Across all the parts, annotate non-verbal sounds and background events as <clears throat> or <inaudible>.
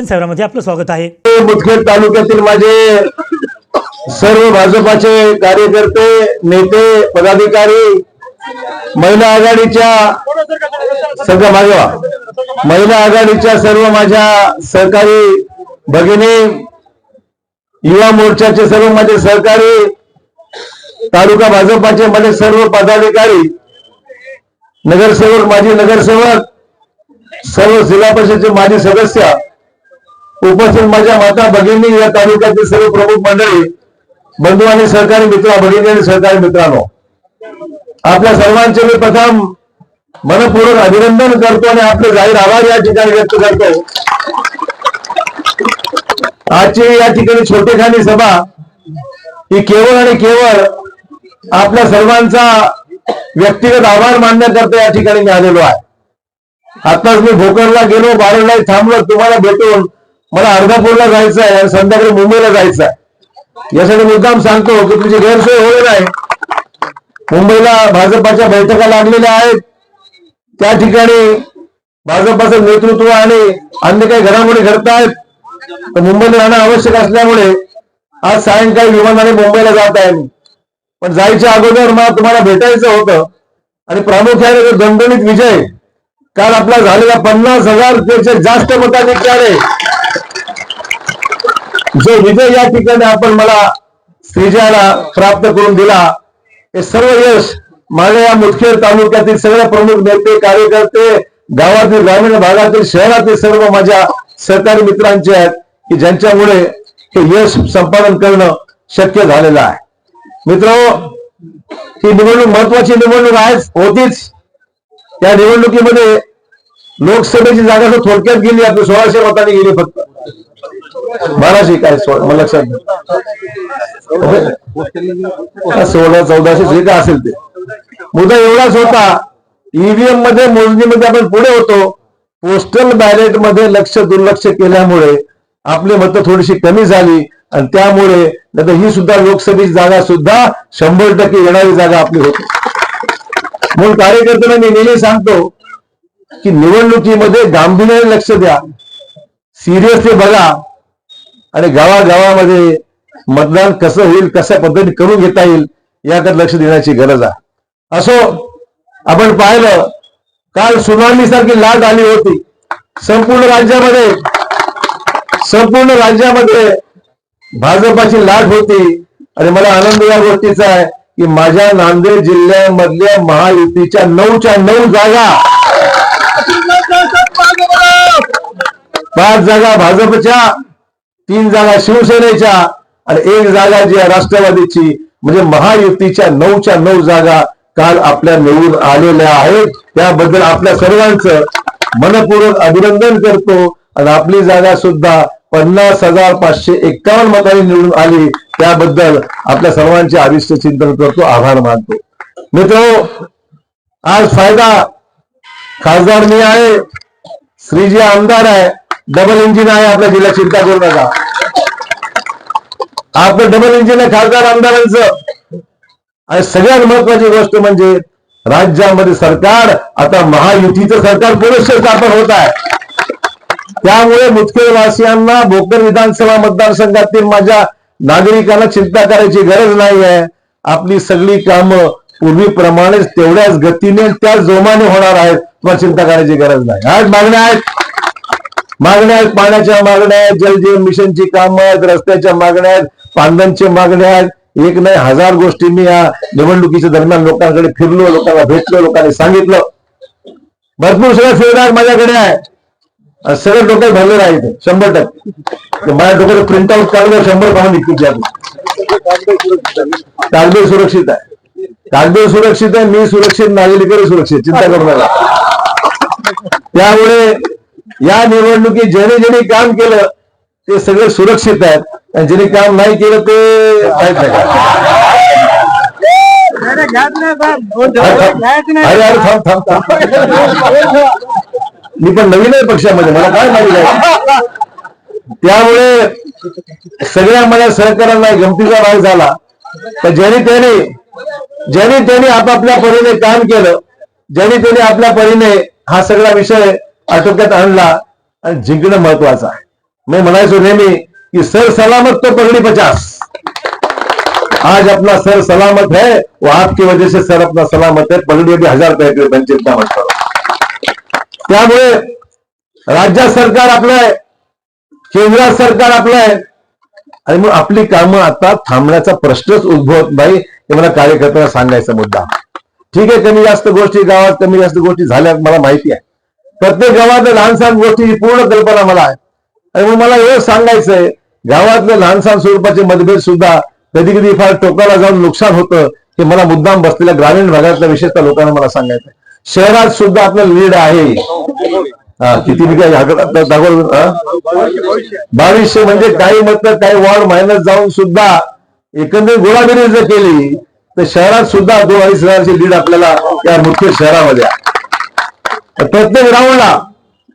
दर्शन सेवरामध्ये आपलं स्वागत आहे. मुदखेड तालुक्यातील माझे सर्व भाजपाचे कार्यकर्ते नेते पदाधिकारी महिला आघाडीच्या सगळं मागवा महिला आघाडीच्या सर्व माझ्या सहकारी भगिनी युवा मोर्चाचे सर्व माझे सहकारी तालुका भाजपाचे माझे सर्व पदाधिकारी नगरसेवक माजी नगरसेवक सर्व जिल्हा परिषदेचे माजी सदस्य उपस्थित माझ्या माता भगिनी या तालुक्यातील सर्व प्रमुख मंडळी बंधू आणि सहकारी मित्र भगिनी आणि सहकारी मित्रांनो आपल्या सर्वांचे मी प्रथम मनपूर्वक अभिनंदन करतो आणि आपले जाहीर आभार या ठिकाणी व्यक्त करतो. आजची या ठिकाणी छोटेखानी सभा ही केवळ आणि केवळ आपल्या सर्वांचा व्यक्तिगत आभार मानण्याकरता या ठिकाणी मी आलेलो आहे. आताच मी भोकरला गेलो बाराला थांबलो तुम्हाला भेटून मला अर्धापूरला जायचं आहे आणि संध्याकाळी मुंबईला जायचं आहे. यासाठी मुद्दाम सांगतो की तुझी गैरसोय होईल नाही मुंबईला भाजपाच्या बैठका लागलेल्या आहेत. त्या ठिकाणी भाजपाचं नेतृत्व आणि अन्य काही घडामोडी घडत आहेत तर मुंबईला जाणं आवश्यक असल्यामुळे आज सायंकाळी विमानाने मुंबईला जात आहे मी. पण जायच्या अगोदर मला तुम्हाला भेटायचं होतं आणि प्रामुख्याने जो दणदणीत विजय. काल आपला झालेला पन्नास हजारपेक्षा जास्त मताधिक्याने जो विजय या ठिकाणी आपण मला श्रीजाला प्राप्त करून दिला हे सर्व यश माझ्या या मुदखेड तालुक्यातील सगळे प्रमुख नेते कार्यकर्ते गावातील ग्रामीण भागातील शहरातील सर्व माझ्या सहकारी मित्रांचे आहेत की ज्यांच्यामुळे हे यश संपादन करणं शक्य झालेलं आहे. मित्र ही निवडणूक महत्वाची निवडणूक आहे होतीच. या निवडणुकीमध्ये लोकसभेची जागा थोडक्यात गेली आपली सोळाशे मतांनी गेली फक्त. बाराशे काय सोळा मला लक्षात सोळा चौदाशे जे काय असेल ते. मुद्दा एवढाच होता ईव्हीएममध्ये मोजणीमध्ये आपण पुढे होतो. पोस्टल बॅलेटमध्ये लक्ष दुर्लक्ष केल्यामुळे आपली मतं थोडीशी कमी झाली आणि त्यामुळे नंतर ही सुद्धा लोकसभेची जागा सुद्धा शंभर टक्के येणारी जागा आपली होती. म्हणून कार्यकर्त्यांना मी नेहमी सांगतो की निवडणुकीमध्ये गांभीर्याने लक्ष द्या. सिरियसली बघा. आणि गावागावामध्ये मतदान कसं होईल कशा पद्धतीने करून घेता येईल याकडे लक्ष देण्याची गरज आहे. असो आपण पाहिलं काल सुनामी सारखी लाट आली होती. संपूर्ण राज्यामध्ये संपूर्ण राज्यामध्ये भाजपाची लाट होती. आणि मला आनंद या गोष्टीचा आहे की माझ्या नांदेड जिल्ह्यामधल्या महायुतीच्या नऊच्या नऊ जागा पाच जागा भाजपच्या तीन जागा शिवसेनेच्या आणि एक जागा जी आहे राष्ट्रवादीची म्हणजे महायुतीच्या नऊच्या नऊ जागा काल आपल्या निवडून आलेल्या आहेत. त्याबद्दल आपल्या सर्वांचं मनपूर्वक अभिनंदन करतो. आणि आपली जागा सुद्धा पन्नास हजार पाचशे एक्कावन्न मतांनी निवडून आली. त्याबद्दल आपल्या सर्वांचे आदिष्ट चिंतन करतो. आभार मानतो. मित्र आज फायदा खासदार मी आहे. श्रीजी आमदार आहे. डबल इंजिन आहे आपल्या जिल्ह्यात चिंता करू नका आपलं डबल इंजिन आहे खासदार आमदारांचं. आणि सगळ्यात महत्वाची गोष्ट म्हणजे राज्यामध्ये सरकार आता महायुतीचं सरकार पुरुष स्थापन होत आहे. त्यामुळे मुदखेडवासियांना भोकर विधानसभा मतदारसंघातील माझ्या नागरिकांना चिंता करायची गरज नाही आहे. आपली सगळी कामं पूर्वीप्रमाणेच तेवढ्याच गतीने त्याच जोमाने होणार आहेत तुम्हाला चिंता करायची गरज नाही. आज मागण्या आहेत मागण्या आहेत पाण्याच्या मागण्या आहेत जलजीवन मिशनची कामं आहेत रस्त्याच्या मागण्या आहेत पांदनच्या मागण्या आहेत. एक नाही हजार गोष्टी मी या निवडणुकीच्या दरम्यान लोकांकडे फिरलो लोकांना भेटलो लोकांनी सांगितलं. भरपूर सगळं फीडबॅक माझ्याकडे आहे. सगळं डोक्यात भरलेलं आहे इथे शंभर टक्के. माझ्या डोक्यात प्रिंट आउट काढलं शंभर पाहून निघतील कागदे सुरक्षित आहे. कागदे सुरक्षित आहे मी सुरक्षित नागरिकही सुरक्षित चिंता करू नका. त्यामुळे या निवडणुकीत ज्याने ज्याने काम केलं ते सगळे सुरक्षित आहेत. आणि ज्याने काम नाही केलं ते माहीत नाही अरे अरे थांब थांब मी पण नवीन आहे पक्षामध्ये मला काय माहिती आहे? त्यामुळे सगळ्या माझ्या सहकार्यांना गमतीचा भाग झाला. तर ज्याने त्याने ज्याने त्याने आपापल्या परीने काम केलं ज्याने त्याने आपल्या परीने हा सगळा विषय आटोक्यात आणला आणि जिंकणं महत्वाचं आहे. मी म्हणायचो नेहमी की सर सलामत तो पगड़ी पचास. आज अपना सर सलामत है वो आपकी वजह से सर अपना सलामत है पगड़ी अभी हजार रुपये की बन चिंता मत त्यामुळे राज्य सरकार आपलं आहे केंद्र सरकार आपलं आहे. आणि मग आपली कामं आता थांबण्याचा प्रश्नच उद्भवत नाही हे मला कार्यकर्त्यांना सांगायचा मुद्दा. ठीक आहे कमी जास्त गोष्टी गावात कमी जास्त गोष्टी झाल्या मला माहिती आहे. प्रत्येक गावातल्या लहानसहान गोष्टीची पूर्ण कल्पना मला आहे. आणि मग मला एवढं सांगायचंय गावातले लहानसहान स्वरूपाचे मतभेद सुद्धा कधी कधी फार टोकाला जाऊन नुकसान होतं हे मला मुद्दाम बसलेल्या ग्रामीण भागातल्या विशेषतः लोकांना मला सांगायचं शहरात सुद्धा आपलं लीड आहे. हा किती मी काय दाखवलं बावीसशे म्हणजे काही मत काही वॉर्ड मायनस जाऊन सुद्धा एकंदरीत गोळागिरी जर केली तर शहरात सुद्धा दोन अडीच हजारची लीड आपल्याला या मुख्य शहरामध्ये आहे. प्रत्येक राऊंडला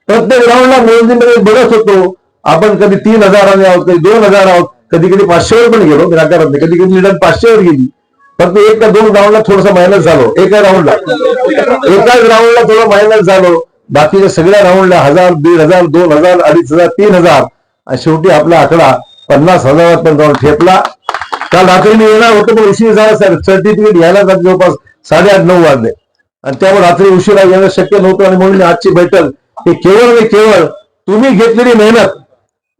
प्रत्येक राऊंडला मोजणीमध्ये बघत होतो. आपण कधी तीन हजाराने आहोत कधी दोन हजार आहोत कधी कधी पाचशेवर पण गेलो मी नाही कधी कधी लिडर पाचशेवर गेली. फक्त एक का दोन राऊंडला थोडस मायनस झालो एका राऊंडला. एकाच राऊंडला थोडं मायनस झालो. बाकीच्या सगळ्या राऊंडला हजार दीड हजार दोन हजार अडीच हजार तीन हजार. आणि शेवटी आपला आकडा पन्नास हजारापर्यंत जाऊन ठेपला. काल रात्री मी येणार होतो पण उशीर झाला सर सर्टिफिकेट घ्यायला जात जवळपास साडेआठ नऊ वाजले. आणि त्यामुळे रात्री उशिरा येणं शक्य नव्हतं आणि म्हणून आजची बैठक ही केवळ आणि केवळ तुम्ही घेतलेली मेहनत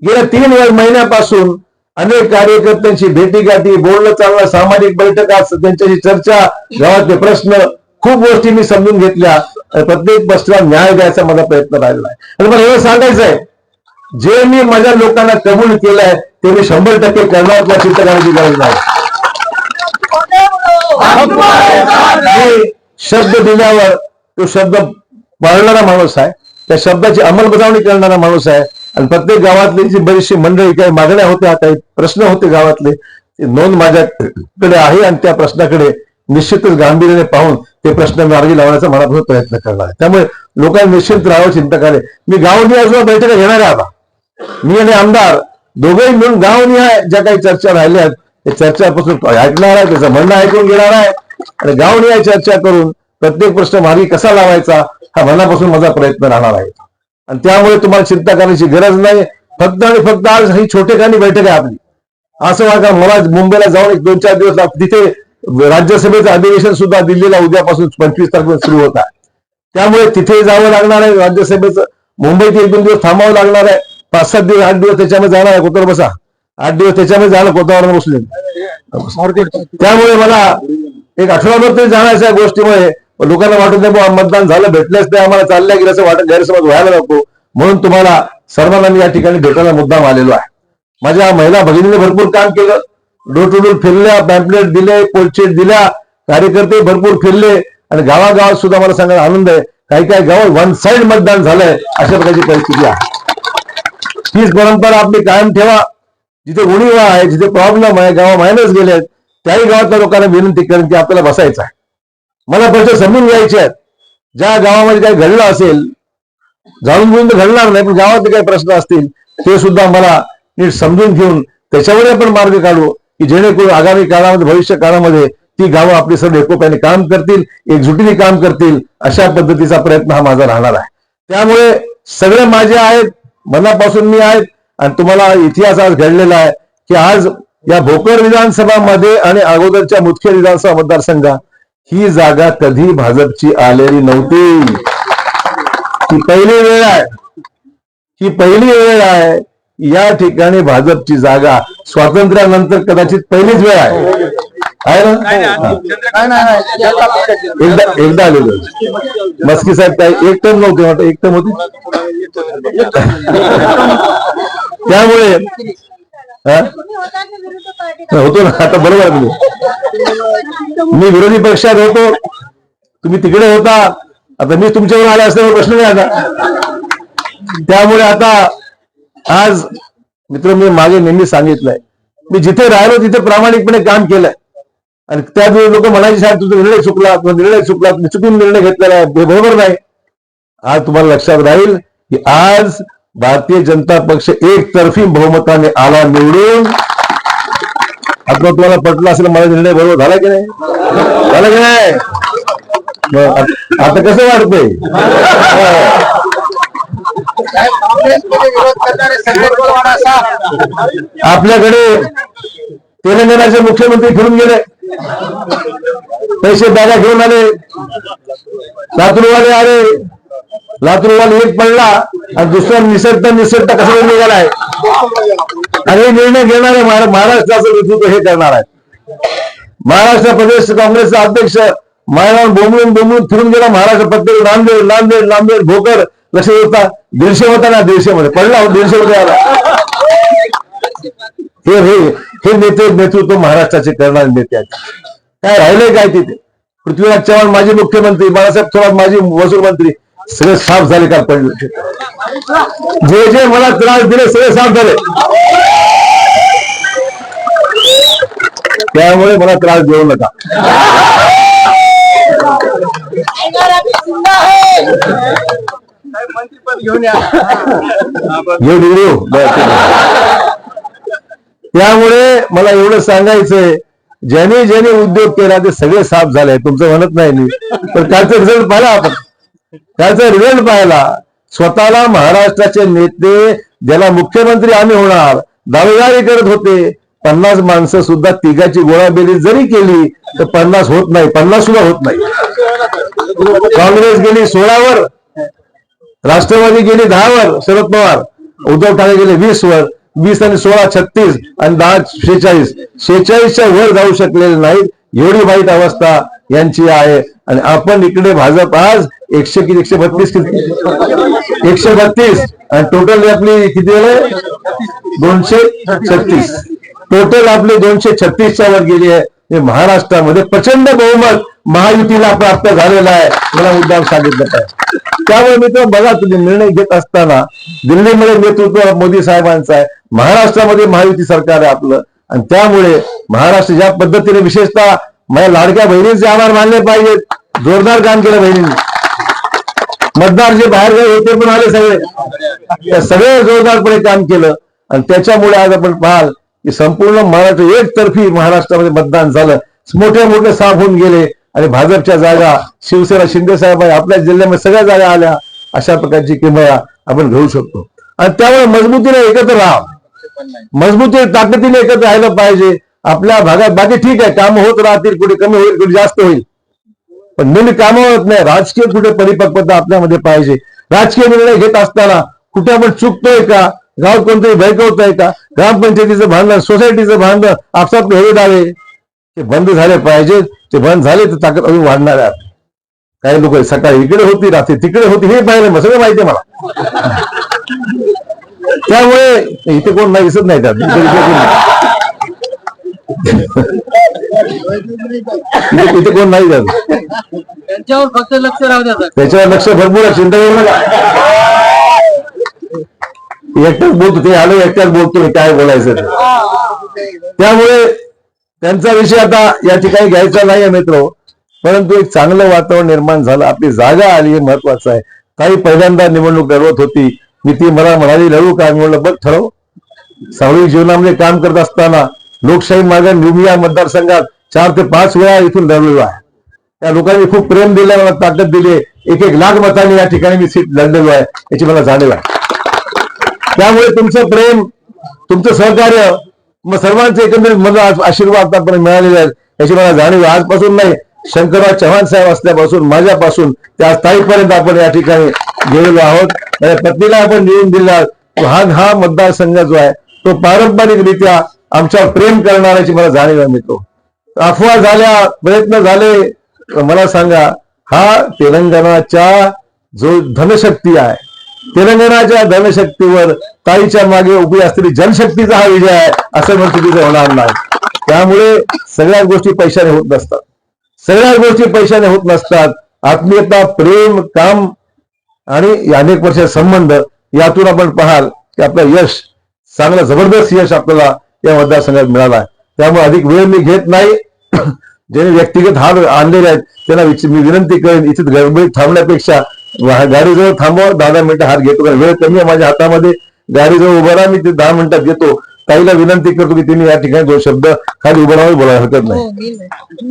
गेल्या तीन महिन्यापासून अनेक कार्यकर्त्यांची भेटी गाठी बोलणं चालणं सामाजिक बैठका त्यांच्याशी चर्चा गावातले प्रश्न खूप गोष्टी मी समजून घेतल्या. प्रत्येक प्रश्नाला न्याय द्यायचा माझा प्रयत्न राहिला आहे. आणि मला हे सांगायचं आहे जे मी माझ्या लोकांना कबूल केलंय ते मी शंभर टक्के करणार चिंता करण्याची गरज नाही शब्द दिल्यावर तो शब्द पाळणारा माणूस आहे. त्या शब्दाची अंमलबजावणी करणारा माणूस आहे. आणि प्रत्येक गावातली जी बरीचशी मंडळी काही मागण्या होत्या काही प्रश्न होते गावातले ती नोंद माझ्याकडे आहे आणि त्या प्रश्नाकडे निश्चितच गांभीर्याने पाहून ते प्रश्न मार्गी लावण्याचा मला प्रयत्न करणार आहे. त्यामुळे लोकांनी निश्चित राहावं चिंता करे मी गावनिहाय बैठका घेणार आहे आता. मी आणि आमदार दोघेही मिळून गावनिहाय ज्या काही चर्चा राहिल्या आहेत ते चर्चापासून ऐकणार आहे त्याचं म्हणणं ऐकून घेणार आहे. आणि गावनिहाय चर्चा करून प्रत्येक प्रश्न मार्गी कसा लावायचा हा मनापासून माझा प्रयत्न राहणार आहे. आणि त्यामुळे तुम्हाला चिंता करण्याची गरज नाही. फक्त आणि फक्त आज ही छोटेखानी बैठक आहे आपली. असं वागा मला मुंबईला जाऊन एक दोन चार दिवस तिथे राज्यसभेचं अधिवेशन सुद्धा दिल्लीला उद्यापासून पंचवीस तारखेला सुरू होत आहे. त्यामुळे तिथे जावं लागणार आहे राज्यसभेचं. मुंबईत एक दोन दिवस थांबावं लागणार आहे. पाच सात दिवस आठ दिवस त्याच्यामध्ये जाणार आहे कोतावर बसा. आठ दिवस त्याच्यामध्ये झालं कोतावर बसले. त्यामुळे मला एक आठवडाभर तरी जाण्याच्या गोष्टीमुळे लोकांना वाटत नाही मतदान झालं भेटलंच नाही आम्हाला चालल्या गेलं असं वाटत गैरसमज व्हायला नको. म्हणून तुम्हाला सर्वांना मी या ठिकाणी भेटायला मुद्दाम आलेलो आहे. माझ्या महिला भगिनीने भरपूर काम केलं. डोर टू डोर फिरल्या पॅम्पलेट दिले पोलचेट दिल्या कार्यकर्ते भरपूर फिरले आणि गावागावात सुद्धा मला सांगायला आनंद आहे. काही काही गावात वन साईड मतदान झालंय अशा प्रकारची परिस्थिती आहे. हीच परंपरा आपली कायम ठेवा. जिथे उणीवा आहे जिथे प्रॉब्लेम आहे गावा मायनस गेले त्याही गावातल्या लोकांना विनंती करेन की आपल्याला बसायचं आहे. मला प्रश्न समजून घ्यायचे आहेत. ज्या गावामध्ये काही घडलं असेल जाणून घेऊन तर घडणार नाही पण गावातले काही प्रश्न असतील ते सुद्धा मला नीट समजून घेऊन त्याच्यावर आपण मार्ग काढू की जेणेकरून आगामी काळामध्ये भविष्य काळामध्ये ती गावं आपली सर्व एकोप्याने काम करतील एकजुटीने काम करतील अशा पद्धतीचा प्रयत्न हा माझा राहणार आहे. त्यामुळे सगळे माझे आहेत मनापासून मी आहेत आणि तुम्हाला इतिहास आज घडलेला आहे की आज या भोकर विधानसभामध्ये आणि अगोदरच्या मुख्य विधानसभा मतदारसंघात ही जागा कधी भाजपची आलेली नव्हती. ही पहिली वेळ आहे. ही पहिली वेळ आहे. या ठिकाणी भाजपची जागा स्वातंत्र्यानंतर कदाचित पहिलीच वेळ आहे. एकदा एकदा आलेलो मस्की साहेब काय एक टर्म नव्हते वाटत? एक टर्म होती. त्यामुळे? होतो ना आता बरोबर आहे तुम्ही. मी विरोधी पक्षात होतो. तुम्ही तिकडे होता. आता मी तुमच्यावर आले असल्यावर प्रश्न नाही आता त्यामुळे आता आज मित्र मी मागे नेहमी सांगितलंय. मी जिथे राहिलो तिथे प्रामाणिकपणे काम केलंय. आणि त्यावेळी लोक म्हणायचे साहेब तुझा निर्णय चुकला तुझा निर्णय चुकला तुम्ही चुकून निर्णय घेतलेला आहे. बरोबर नाही. आज तुम्हाला लक्षात राहील की आज भारतीय जनता पक्ष एकतर्फी बहुमताने आला निवडून. आता तुम्हाला पटलं असेल माझा निर्णय बरोबर झाला की नाही? झाला की नाही? आता कसं वाटतंय आपल्याकडे तेलंगणाचे मुख्यमंत्री फिरून गेले. पैसे बॅगा घेऊन आले. लातूरवाले आले. लातूरवाले एक पडला. आणि दुसरा निसटता निसटता कसं आहे. आणि हे निर्णय घेणारे आहे महाराष्ट्राचं नेतृत्व हे करणार आहे. महाराष्ट्र प्रदेश काँग्रेसचा अध्यक्ष मायरान बोंबळून बोंबळून फिरून गेला. महाराष्ट्र प्रत्येक नांदेड नांदेड नांदेड भोकर लक्ष होता. दीडशे होता ना? दीडशे मध्ये. पडला हो, दीडशे मध्ये आला. हे हे हे नेते नेतृत्व महाराष्ट्राचे करणारे नेते आहेत. काय राहिले काय तिथे? पृथ्वीराज चव्हाण माजी मुख्यमंत्री बाळासाहेब थोरात माजी महसूल मंत्री. सगळे साफ झाले का पडले जे जे मला त्रास दिले सगळे साफ झाले. त्यामुळे मला त्रास देऊ नका. त्यामुळे मला एवढं सांगायचंय ज्याने ज्याने उद्योग केला ते सगळे साफ झाले. तुमचं म्हणत नाही मी. पण त्याचं रिझल्ट पाहिला आपण. त्याचा रिझल्ट पाहिला. स्वतःला महाराष्ट्राचे नेते ज्याला मुख्यमंत्री आम्ही होणार दावेदारी करत होते. पन्नास माणसं सुद्धा तिघाची गोळाबेरी जरी केली तर पन्नास होत नाही. पन्नास सुद्धा होत नाही. काँग्रेस गेली सोळावर राष्ट्रवादी गेली दहावर शरद पवार. उद्धव ठाकरे गेले वीस वर वीस आणि सोळा छत्तीस आणि दहा शेचाळीस शेचाळीसच्या वर जाऊ शकलेले नाहीत. एवढी वाईट अवस्था यांची आहे. आणि आपण इकडे भाजप आज एकशे किती एकशे बत्तीस किती एकशे बत्तीस. आणि टोटल आपली किती झाले? दोनशे छत्तीस. टोटल आपले दोनशे छत्तीसच्या वर गेली आहे. महाराष्ट्रामध्ये प्रचंड बहुमत महायुतीला प्राप्त झालेला आहे. मला मुद्दाम सांगितलं पाहिजे त्यामुळे मित्र बघा तुम्ही निर्णय घेत असताना दिल्लीमध्ये नेतृत्व मोदी साहेबांचं आहे. महाराष्ट्रामध्ये महायुती सरकार आहे आपलं. आणि त्यामुळे महाराष्ट्र ज्या पद्धतीने विशेषतः माझ्या लाडक्या बहिणींचे आभार मानले पाहिजेत. जोरदार काम केलं बहिणींनी. मतदार जे बाहेर गेले होते पण आले सगळे. सगळे जोरदारपणे काम केलं. आणि त्याच्यामुळे आज आपण पाहाल की संपूर्ण महाराष्ट्र एकतर्फी महाराष्ट्रामध्ये मतदान झालं. मोठ्या मोठे साफ होऊन गेले. आणि भाजपच्या जागा शिवसेना शिंदे साहेब आपल्या जिल्ह्यामध्ये सगळ्या जागा आल्या. अशा प्रकारची किमया आपण घेऊ शकतो. आणि त्यामुळे मजबूतीने एकत्र राहा. मजबूती ताकदीने एकत्र राहिलं पाहिजे. आपल्या भागात बाकी ठीक आहे. काम होत राहतील कुठे कमी होईल कुठे जास्त होईल. पण नेहमी कामं होत नाही. राजकीय कुठे परिपक्वता आपल्यामध्ये पाहिजे? राजकीय निर्णय घेत असताना कुठे आपण चुकतोय का? गाव कोणतरी भयकवतोय का? ग्रामपंचायतीचं भांडण सोसायटीचं भांडण आपसात हेवे दावे ते बंद झाले पाहिजे ते बंद झाले तर ताकद अजून वाढणार आहे. काही लोक सकाळी इकडे होती रात्री तिकडे होती हे पाहिलं मग सगळं माहिती आहे मला. त्यामुळे इथे कोण नाही दिसत नाही त्यात. इथे कोण नाही जात. त्यांच्यावर फक्त लक्ष राहू द्या. त्याच्यावर लक्ष भरपूर चिंता करू नका एकटाच बोलतो ते आलो एकट्याच बोलतो काय बोलायचं. त्यामुळे त्यांचा विषय आता या ठिकाणी घ्यायचा नाही मित्र. परंतु एक चांगलं वातावरण निर्माण झालं. आपली जागा आली हे महत्वाचं आहे. काही पहिल्यांदा निवडणूक लढवत होती. मी ती मला म्हणाली लढू का? म्हणलं बघ ठरव. सामाजिक जीवनामध्ये काम करत असताना लोकशाही मार्ग निवडून मतदारसंघात चार ते पाच वेळा इथून लढलेलो आहे. त्या लोकांनी खूप प्रेम दिलं मला ताकद दिली. एक एक लाख मतांनी या ठिकाणी मी सीट लढलेलो आहे याची मला जाणीव आहे. त्यामुळे तुमचं प्रेम तुमचं सहकार्य मग सर्वांचे एकंदरीत मला आशीर्वाद आतापर्यंत मिळालेले आहेत याची मला जाणीव आहे. आजपासून नाही शंकरराव चव्हाण साहेब असल्यापासून माझ्यापासून त्या स्थायीपर्यंत आपण या ठिकाणी गेलेलो आहोत. माझ्या पत्नीला आपण निवडून दिला. हा हा मतदारसंघ जो आहे तो पारंपरिकरित्या आमच्यावर प्रेम करणाऱ्याची मला जाणीव मिळतो अफवा झाल्या प्रयत्न झाले मला सांगा हा तेलंगणाच्या जो धनशक्ती आहे तेलंगणाच्या धनशक्तीवर ताईच्या मागे उभी असलेली जनशक्तीचा हा विजय आहे असं म्हणून चुकीचं होणार नाही. त्यामुळे सगळ्या गोष्टी पैशाने होत नसतात. सगळ्या गोष्टी पैशाने होत नसतात. आत्मीयता प्रेम काम आणि अनेक वर्ष संबंध यातून आपण पाहाल की आपलं यश चांगलं जबरदस्त यश आपल्याला या मतदारसंघात मिळाला आहे. त्यामुळे अधिक वेळ मी घेत नाही. <clears throat> ज्यांनी व्यक्तिगत हार आणलेले आहेत त्यांना विच- मी विनंती करेन इथे गडबडीत थांबण्यापेक्षा गाडीजवळ थांबवा दहा दहा मिनिटं हात घेतो कारण वेळ कमी आहे माझ्या हातामध्ये. गाडीजवळ उभा राहा मी ते दहा मिनिटात घेतो. ताईला विनंती करतो की तिने या ठिकाणी दोन शब्द खाली उभं राहून बोलायला हरकत नाही. हो,